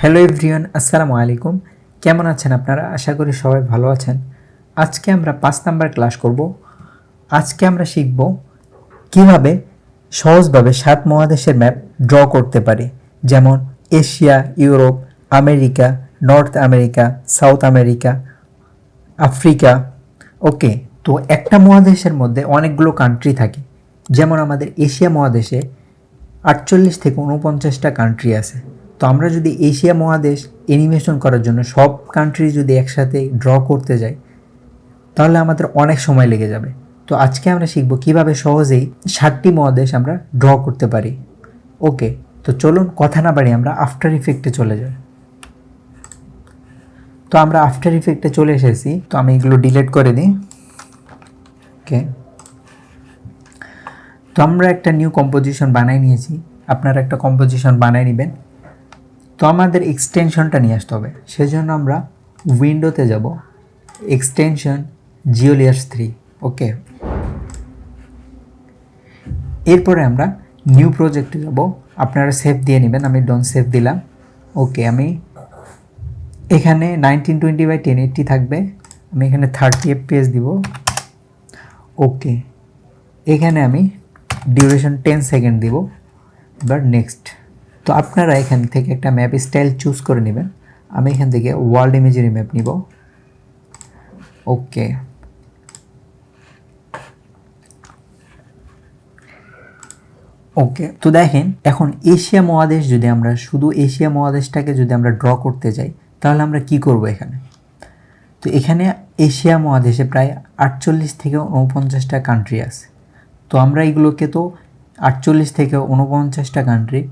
Hello everyone, আসসালামু আলাইকুম। কেমন আছেন আপনারা? আশা করি সবাই ভালো আছেন। আজকে আমরা পাঁচ নাম্বার ক্লাস করব। আজকে আমরা শিখব কীভাবে সহজভাবে সাত মহাদেশের ম্যাপ ড্র করতে পারি। যেমন Asia, Europe, America, North America, South America, Africa. Okay, তো একটা মহাদেশের মধ্যে অনেকগুলো কান্ট্রি থাকে। যেমন আমাদের এশিয়া মহাদেশে আটচল্লিশ থেকে উনপঞ্চাশটা কান্ট্রি আছে। তো আমরা যদি এশিয়া মহাদেশ অ্যানিমেশন করার জন্য সব কান্ট্রি যদি একসাথে ড্র করতে যাই, তাহলে আমাদের অনেক সময় লেগে যাবে। তো আজকে আমরা শিখব কীভাবে সহজেই ষাটটি মহাদেশ আমরা ড্র করতে পারি। ওকে, তো চলুন কথা না বাড়ি আমরা আফটার ইফেক্টে চলে যাই। তো আমরা আফটার ইফেক্টে চলে এসেছি, তো আমি এগুলো ডিলিট করে দিই। ওকে, তো আমরা একটা নিউ কম্পোজিশন বানাই নিয়েছি। আপনারা একটা কম্পোজিশন বানাই নেবেন। তো আমাদের এক্সটেনশনটা নিয়ে আসতে হবে। সেজন্য আমরা উইন্ডোতে যাব। এক্সটেনশন জিওলিয়ার্স থ্রি ওকে এরপরে আমরা নিউ প্রজেক্টে যাব। আপনারা সেভ দিয়ে নেবেন, আমি ডন সেভ দিলাম। ওকে আমি এখানে nineteen twenty by ten eighty থাকবে। আমি এখানে থার্টি এফপিএস দিব। ওকে এখানে আমি ডিউরেশন টেন সেকেন্ড দিব। এবার নেক্সট তো আপনারা এখান থেকে একটা ম্যাপ স্টাইল চুজ করে নেবেন। আমি এখান থেকে ওয়ার্ল্ড ইমেজারি ম্যাপ নিব। ওকে ওকে তো দেখেন, এখন এশিয়া মহাদেশ যদি আমরা শুধু এশিয়া মহাদেশটাকে যদি আমরা ড্র করতে যাই, তাহলে আমরা কি করব এখানে? তো এখানে এশিয়া মহাদেশে প্রায় আটচল্লিশ থেকে উনপঞ্চাশটা কান্ট্রি আছে। তো আমরা এগুলোকে তো আটচল্লিশ থেকে উনপঞ্চাশটা কান্ট্রি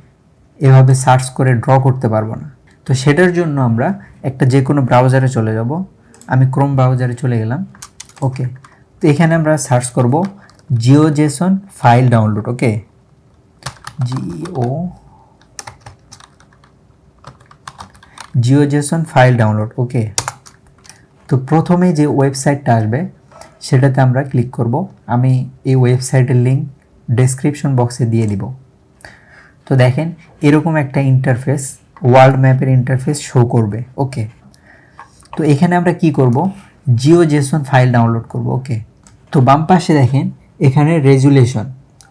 এভাবে সার্চ করে ড্র করতে পারব না। তো সেটার জন্য আমরা একটা যে কোনো ব্রাউজারে চলে যাব। আমি ক্রোম ব্রাউজারে চলে গেলাম। ওকে, তো এখানে আমরা সার্চ করব geo JSON file download, okay? Geo geo JSON file download, okay? তো প্রথমে যে ওয়েবসাইটটা আসবে, সেটাতে আমরা ক্লিক করব। আমি এই ওয়েবসাইটের লিঙ্ক ডেসক্রিপশন বক্সে দিয়ে দিব। তো দেখেন, এরকম একটা ইন্টারফেস ওয়ার্ল্ড ম্যাপের ইন্টারফেস শো করবে ওকে তো এখানে আমরা কি করব? জিও জেসন ফাইল ডাউনলোড করব ওকে তো বাম পাশে দেখেন, এখানে রেজুলেশন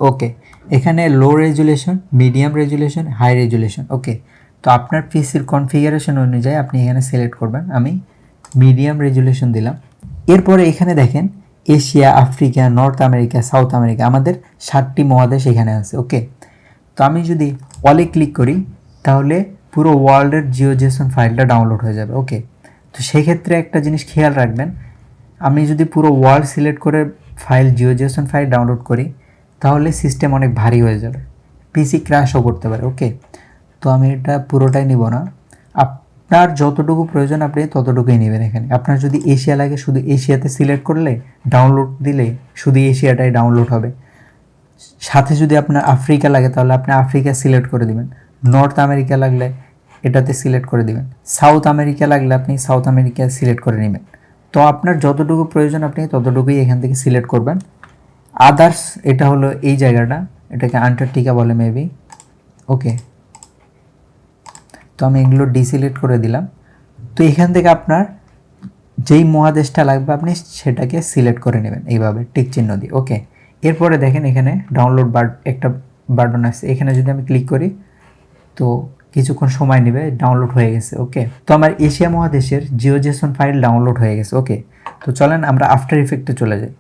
ওকে এখানে low resolution medium resolution high resolution okay তো আপনার পিসির কনফিগারেশন অনুযায়ী আপনি এখানে সিলেক্ট করবেন। আমি মিডিয়াম রেজুলেশন দিলাম। এরপরে এখানে দেখেন Asia Africa North America South America আমাদের ষাটটি মহাদেশ এখানে আছে ওকে তো আমি যদি অলে ক্লিক করি, তাহলে পুরো ওয়ার্ল্ডের জিওজেসন ফাইলটা ডাউনলোড হয়ে যাবে ওকে তো সেক্ষেত্রে একটা জিনিস খেয়াল রাখবেন, আমি যদি পুরো ওয়ার্ল্ড সিলেক্ট করে file geo JSON file download করি, তাহলে সিস্টেম অনেক ভারী হয়ে যাবে পিসি ক্র্যাশও করতে পারে ওকে তো আমি এটা পুরোটাই নিব না। আপনার যতটুকু প্রয়োজন আপনি ততটুকুই নেবেন এখানে। আপনার যদি এশিয়া লাগে, শুধু এশিয়াতে সিলেক্ট করলে ডাউনলোড দিলে শুধু এশিয়াটাই ডাউনলোড হবে। সাথে যদি আপনার আফ্রিকা লাগে, তাহলে আপনি আফ্রিকা সিলেক্ট করে দিবেন। নর্থ আমেরিকা লাগলে এটাতে সিলেক্ট করে দিবেন। সাউথ আমেরিকা লাগলে আপনি সাউথ আমেরিকা সিলেক্ট করে নেবেন। তো আপনার যতটুকু প্রয়োজন আপনি ততটুকুই এখান থেকে সিলেক্ট করবেন। আদার্স এটা হলো এই জায়গাটা, এটাকে আন্টার্কটিকা বলে মেবি ওকে তো আমি এগুলো ডিসিলেক্ট করে দিলাম। তো এখান থেকে আপনার যেই মহাদেশটা লাগবে, আপনি সেটাকে সিলেক্ট করে নেবেন এইভাবে, টিক চিহ্ন দিয়ে। ওকে এরপরে দেখেন এখানে ডাউনলোড বার একটা বাটন আছে। এখানে যদি আমি ক্লিক করি, তো কিছুক্ষণ সময় নেবে ডাউনলোড হয়ে গেছে ওকে তো আমার এশিয়া মহাদেশের জিওজেসন ফাইল ডাউনলোড হয়ে গেছে ওকে তো চলেন আমরা আফটার ইফেক্টে চলে যাই।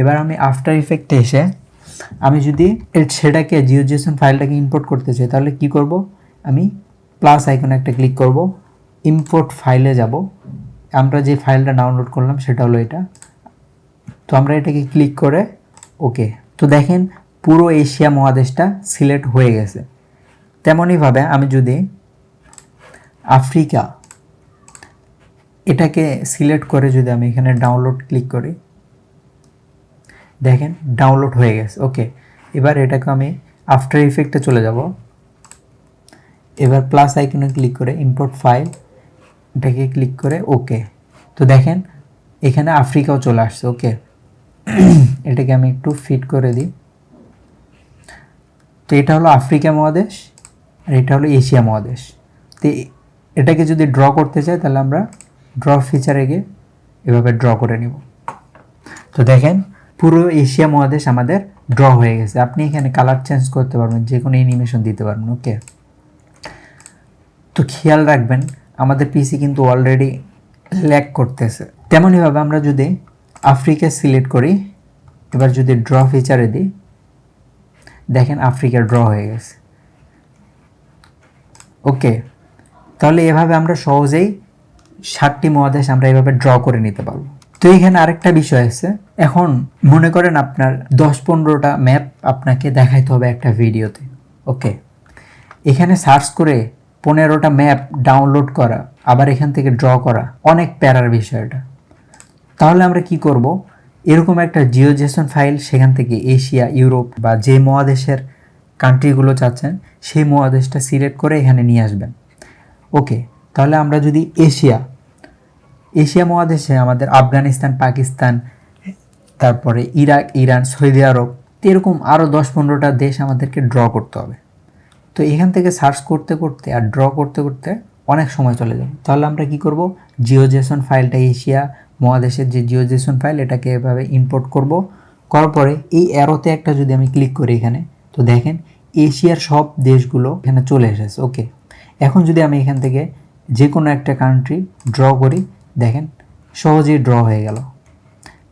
এবার আমি আফটার ইফেক্টে এসে আমি যদি সেটাকে জিওজেসন ফাইলটাকে ইম্পোর্ট করতে চাই, তাহলে কি করব? আমি প্লাস আইকনে একটা ক্লিক করব ইম্পোর্ট ফাইলে যাব। আমরা যে ফাইলটা ডাউনলোড করলাম, সেটা হলো এটা। তো আমরা এটাকে ক্লিক করে ওকে তো দেখেন পুরো এশিয়া মহাদেশটা সিলেক্ট হয়ে গেছে। তেমনইভাবে আমি যদি আফ্রিকা এটাকে সিলেক্ট করে যদি আমি এখানে ডাউনলোড ক্লিক করি, দেখেন ডাউনলোড হয়ে গেছে ওকে এবার এটাকে আমি আফটার ইফেক্টে চলে যাব। এবার প্লাস আইকনে ক্লিক করে ইম্পোর্ট ফাইল এটাকে ক্লিক করে ওকে তো দেখেন এখানে আফ্রিকাও চলে আসছে ওকে এটাকে আমি একটু ফিট করে দিই। তো এটা হলো আফ্রিকা মহাদেশ আর এটা হলো এশিয়া মহাদেশ। তো এটাকে যদি ড্র করতে চাই, তাহলে আমরা ড্র ফিচারে গিয়ে এভাবে ড্র করে নিব। তো দেখেন, পুরো এশিয়া মহাদেশ আমাদের ড্র হয়ে গেছে। আপনি এখানে কালার চেঞ্জ করতে পারবেন, যে কোনো অ্যানিমেশন দিতে পারবেন ওকে তো খেয়াল রাখবেন, আমাদের পিসি কিন্তু অলরেডি ল্যাক করতেছে। তেমনইভাবে আমরা যদি আফ্রিকা সিলেক্ট করি। এবার যদি ড্র ফিচারে দিই, দেখেন আফ্রিকা ড্র হয়ে গেছে। ওকে তাহলে এভাবে আমরা সহজেই ষাটটি মহাদেশ আমরা এভাবে ড্র করে নিতে পারব। তো এখানে আরেকটা বিষয় আছে। এখন মনে করেন আপনার দশ পনেরোটা ম্যাপ আপনাকে দেখাইতে হবে একটা ভিডিওতে। ওকে এখানে সার্চ করে পনেরোটা ম্যাপ ডাউনলোড করা, আবার এখান থেকে ড্র করা, অনেক প্যারার বিষয়টা। তাহলে আমরা কি করব? এরকম একটা জিওজেসন ফাইল সেখান থেকে এশিয়া, ইউরোপ বা যে মহাদেশের কান্ট্রিগুলো চাচ্ছেন, সেই মহাদেশটা সিলেক্ট করে এখানে নিয়ে আসবেন। ওকে, তাহলে আমরা যদি এশিয়া এশিয়া মহাদেশে আমাদের আফগানিস্তান, পাকিস্তান, তারপরে ইরাক, ইরান, সৌদি আরব, এরকম আরও দশ পনেরোটা দেশ আমাদেরকে ড্র করতে হবে। তো এখান থেকে সার্চ করতে করতে আর ড্র করতে করতে অনেক সময় চলে যাবে তাহলে আমরা কি করব? জিওজেসন ফাইলটা এশিয়া মহাদেশের যে জিওজেসন ফাইল এটাকে এভাবে ইম্পোর্ট করব। করার পরে এই অ্যারোতে একটা যদি আমি ক্লিক করি এখানে, তো দেখেন এশিয়ার সব দেশগুলো এখানে চলে এসেছে। ওকে এখন যদি আমি এখান থেকে যে কোনো একটা কান্ট্রি ড্র করি, দেখেন সহজেই ড্র হয়ে গেল।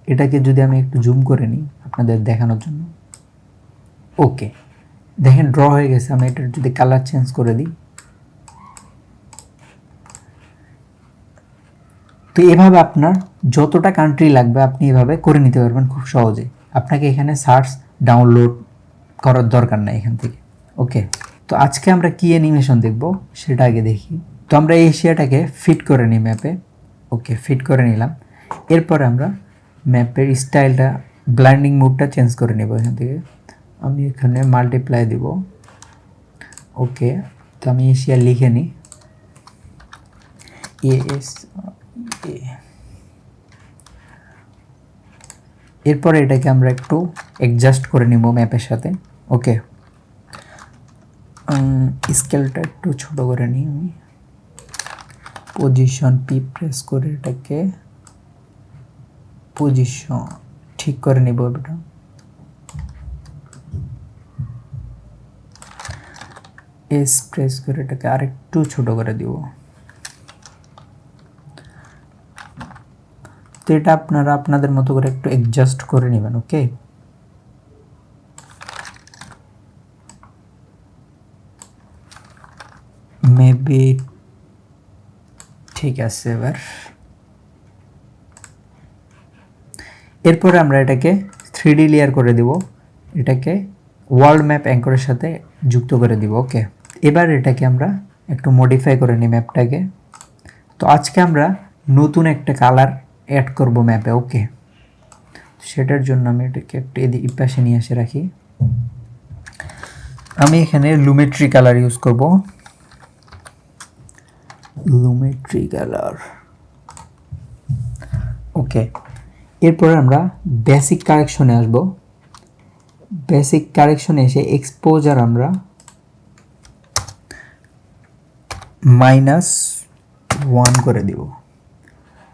এটাকে যদি আমি একটু জুম করে নিই আপনাদের দেখানোর জন্য। ওকে দেখেন ড্র হয়ে গেছে। আমি এটার যদি কালার চেঞ্জ করে দিই তো এভাবে আপনার যতটা কান্ট্রি লাগবে, আপনি এভাবে করে নিতে পারবেন খুব সহজে আপনাকে এখানে সার্চ ডাউনলোড করার দরকার নাই এখান থেকে। ওকে তো আজকে আমরা কী অ্যানিমেশন দেখব সেটা আগে দেখি। তো আমরা এই এশিয়াটাকে ফিট করে নিই ম্যাপে ওকে ফিট করে নিলাম। এরপর আমরা ম্যাপের স্টাইলটা ব্লাইন্ডিং মুডটা চেঞ্জ করে নেব এখান থেকে। আমি এখানে মাল্টিপ্লাই দিব। ওকে তো আমি এশিয়া লিখে নিই। এস এরপরে এটাকে আমরা একটু অ্যাডজাস্ট করে নিব ম্যাপের সাথে। ওকে স্কেলটা একটু ছোট করে নিই আমি। পজিশন পি প্রেস করে এটাকে পজিশন ঠিক করে নিব এটা এস প্রেস করে এটাকে আরেকটু ছোট করে দিব। তো এটা আপনারা আপনাদের মতো করে একটু অ্যাডজাস্ট করে নেবেন ওকে মেবি ঠিক আছে এবার। এরপরে আমরা এটাকে থ্রি লেয়ার করে দিব। এটাকে ওয়ার্ল্ড ম্যাপ অ্যাঙ্করের সাথে যুক্ত করে দিব ওকে এবার এটাকে আমরা একটু মডিফাই করে নিই ম্যাপটাকে তো আজকে আমরা নতুন একটা কালার অ্যাড করব ম্যাপে ওকে সেটার জন্য আমি এটাকে একটু এদিকে পাশে নিয়ে এসে রাখি। আমি এখানে লুমেট্রি কালার ইউজ করব। লুমেট্রি কালার ওকে এরপর আমরা বেসিক কারেকশনে আসব। বেসিক কারেকশনে এসে এক্সপোজার আমরা মাইনাস ওয়ান করে দিব।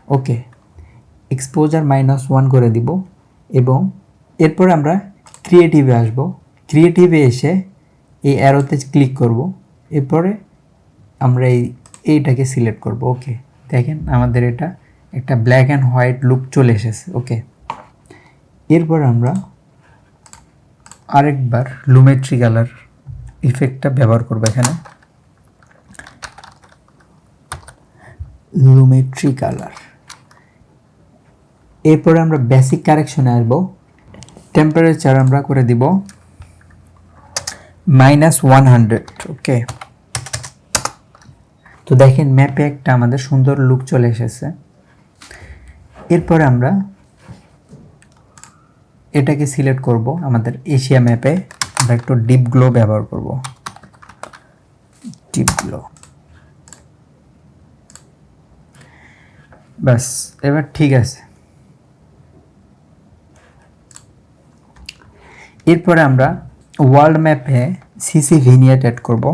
ওকে এক্সপোজার মাইনাস ওয়ান করে দিব এবং এরপর আমরা ক্রিয়েটিভে আসব। ক্রিয়েটিভে এসে এই অ্যারোতে ক্লিক করব। এরপরে আমরা এই এইটাকে সিলেক্ট করব। ওকে দেখেন আমাদের এটা একটা ব্ল্যাক অ্যান্ড হোয়াইট লুক চলে এসেছে। ওকে এরপর আমরা আরেকবার লুমেট্রি কালার ইফেক্টটা ব্যবহার করব এখানে। লুমেট্রি কালার এরপরে আমরা বেসিক কারেকশনে আসব। টেম্পারেচার আমরা করে দিব মাইনাস ওয়ান হান্ড্রেড ওকে তো দেখেন ম্যাপে একটা আমাদের সুন্দর লুক চলে এসেছে। এরপরে আমরা এটাকে সিলেক্ট করব আমাদের এশিয়া ম্যাপে আমরা একটু ডিপ গ্লো ব্যবহার করব। ডিপ গ্লো ব্যাস, এবার ঠিক আছে। এরপরে আমরা ওয়ার্ল্ড ম্যাপে সিসি ভিনিয়েট অ্যাড করব।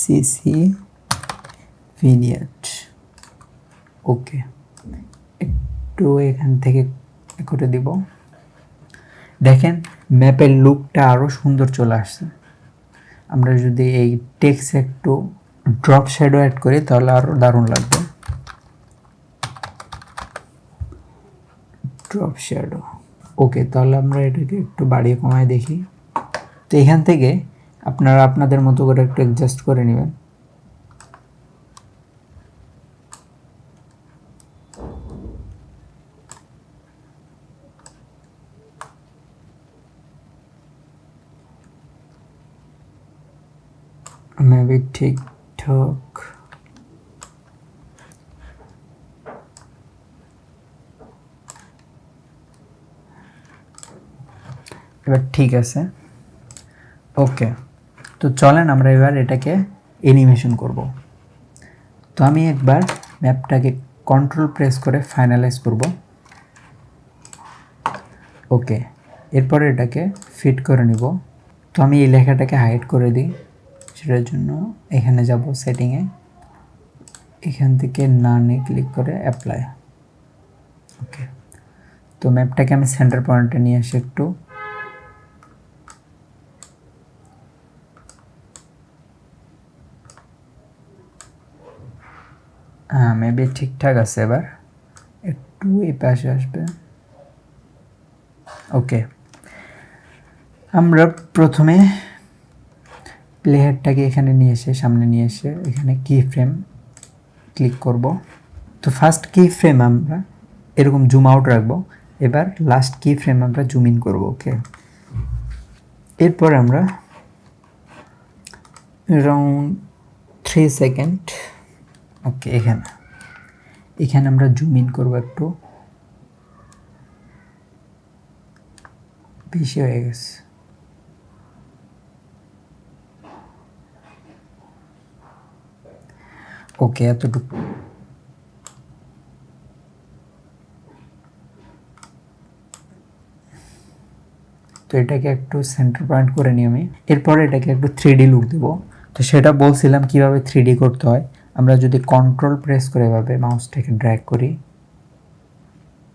সিসি ভিনিয়েট ওকে একটু এখান থেকে করে দিব। দেখেন ম্যাপের লুকটা আরও সুন্দর চলে আসছে। আমরা যদি এই টেক্সট একটু ড্রপ শ্যাডো অ্যাড করি, তাহলে আরও দারুণ লাগবে। ড্রপ শ্যাডো ওকে, তাহলে আমরা এটাকে একটু বাড়িয়ে কমায় দেখি। তো এখান থেকে আপনারা আপনাদের মতো করে একটু অ্যাডজাস্ট করে নেবেন। মেবি ঠিকঠাক এবার ঠিক আছে। ওকে তো চলেন আমরা এবার এটাকে অ্যানিমেশন করব। তো আমি একবার ম্যাপটাকে কন্ট্রোল প্রেস করে ফাইনালাইজ করব। ওকে এরপরে এটাকে ফিট করে নিব। তো আমি এই লেখাটাকে হাইড করে দিই। সেটার জন্য এখানে যাব সেটিংয়ে এখান থেকে নানে ক্লিক করে অ্যাপ্লাই ওকে তো ম্যাপটাকে আমি সেন্টার পয়েন্টে নিয়ে আসি একটু। হ্যাঁ মেবি ঠিকঠাক আছে এবার। একটু এই পাশে আসবে। ওকে আমরা প্রথমে প্লেয়ারটাকে এখানে নিয়ে এসে, সামনে নিয়ে এসে এখানে কি ফ্রেম ক্লিক করব। তো ফার্স্ট কি ফ্রেম আমরা এরকম জুম আউট রাখব। এবার লাস্ট কি ফ্রেম আমরা জুম ইন করব ওকে এরপর আমরা অ্যারাউন্ড থ্রি সেকেন্ড ওকে এখানে। এখানে আমরা জুম ইন করব একটু। বেশি হয়ে গেছে। ওকে এতটুকু। তো এটাকে একটু সেন্টার পয়েন্ট করে নিই আমি। এরপরে এটাকে একটু থ্রি ডি লুক দেবো। তো সেটা বলছিলাম কীভাবে থ্রি ডি করতে হয়। আমরা যদি কন্ট্রোল প্রেস করে এভাবে মাউসটাকে ড্র্যাগ করি,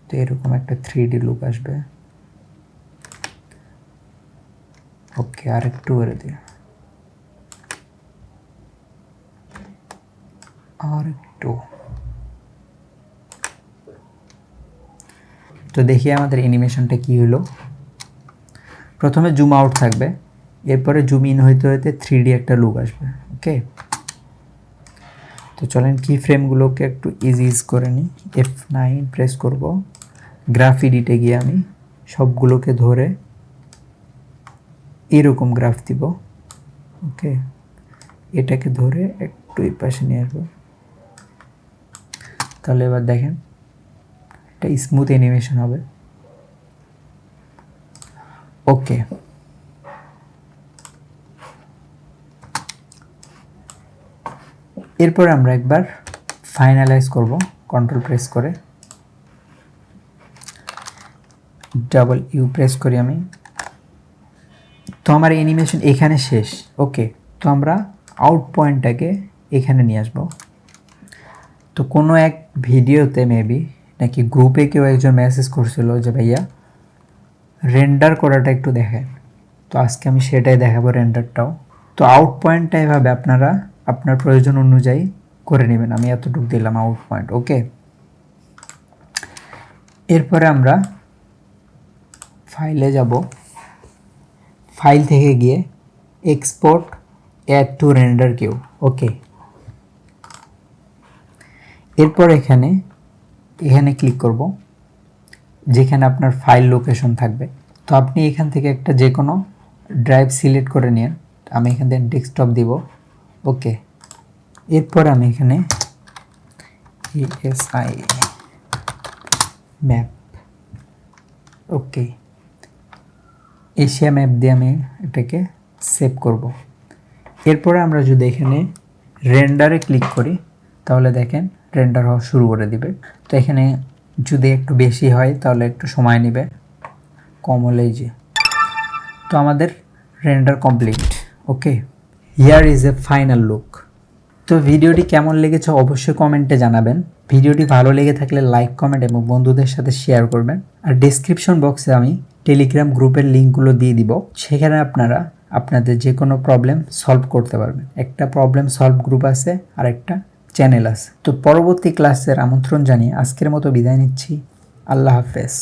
তো এরকম একটা থ্রি ডি লুক আসবে। ওকে আর একটু করে দিই। আর একটু তো দেখি আমাদের অ্যানিমেশনটা কি হলো। প্রথমে জুম আউট থাকবে, এরপরে জুম ইন হইতে হইতে থ্রি ডি একটা লুক আসবে ওকে তো চলেন কি ফ্রেমগুলোকে একটু ইজি ইজ করে নিই। এফ নাইন প্রেস করব। গ্রাফ এডিটে গিয়ে আমি সবগুলোকে ধরে এরকম গ্রাফ দিব। ওকে এটাকে ধরে একটু এই পাশে নিয়ে আসব। তাহলে এবার দেখেন একটা স্মুথ অ্যানিমেশন হবে। ওকে এরপর আমরা একবার ফাইনালাইজ করব কন্ট্রোল প্রেস করে। ডাবল ইউ প্রেস করি আমি। তো আমার অ্যানিমেশন এখানে শেষ। ওকে তো আমরা আউট পয়েন্টটাকে এখানে নিয়ে আসব। তো কোনো এক ভিডিওতে মেবি নাকি গ্রুপে কেউ একজন মেসেজ করছিল যে, ভাইয়া রেন্ডার করাটা একটু দেখেন। তো আজকে আমি সেটাই দেখাবো রেন্ডারটাও তো আউট পয়েন্টটা এভাবে আপনারা আপনার প্রয়োজন অনুযায়ী করে নেবেন। আমি এতটুকু দিলাম আউট পয়েন্ট ওকে এরপরে আমরা ফাইলে যাব। ফাইল থেকে গিয়ে export add to render queue okay এরপর এখানে এখানে ক্লিক করব, যেখানে আপনার ফাইল লোকেশন থাকবে। তো আপনি এখান থেকে একটা যে কোনো ড্রাইভ সিলেক্ট করে নিন আমি এখান থেকে ডেস্কটপ দিব। ওকে, এরপর আমি এখানে ESI map okay Asia map দিয়ে আমি এটাকে সেভ করব। এরপরে আমরা যদি এখানে রেন্ডারে ক্লিক করি, তাহলে দেখেন রেন্ডার হওয়া শুরু করে দিবে। তো এখানে যদি একটু বেশি হয়, তাহলে একটু সময় নেবে। কম হলেই যে। তো আমাদের render complete okay? Here is a final look তো ভিডিওটি কেমন লেগেছে অবশ্যই কমেন্টে জানাবেন। ভিডিওটি ভালো লেগে থাকলে লাইক কমেন্ট এবং বন্ধুদের সাথে শেয়ার করবেন। আর ডেসক্রিপশন বক্সে আমি টেলিগ্রাম গ্রুপের লিঙ্কগুলো দিয়ে দিব। সেখানে আপনারা আপনাদের যে কোনো প্রবলেম সলভ করতে পারবেন। একটা প্রবলেম সলভ গ্রুপ আছে আর একটা চ্যানেল আছে। তো পরবর্তী ক্লাসের আমন্ত্রণ জানিয়ে আজকের মতো বিদায় নিচ্ছি। আল্লাহ হাফেজ।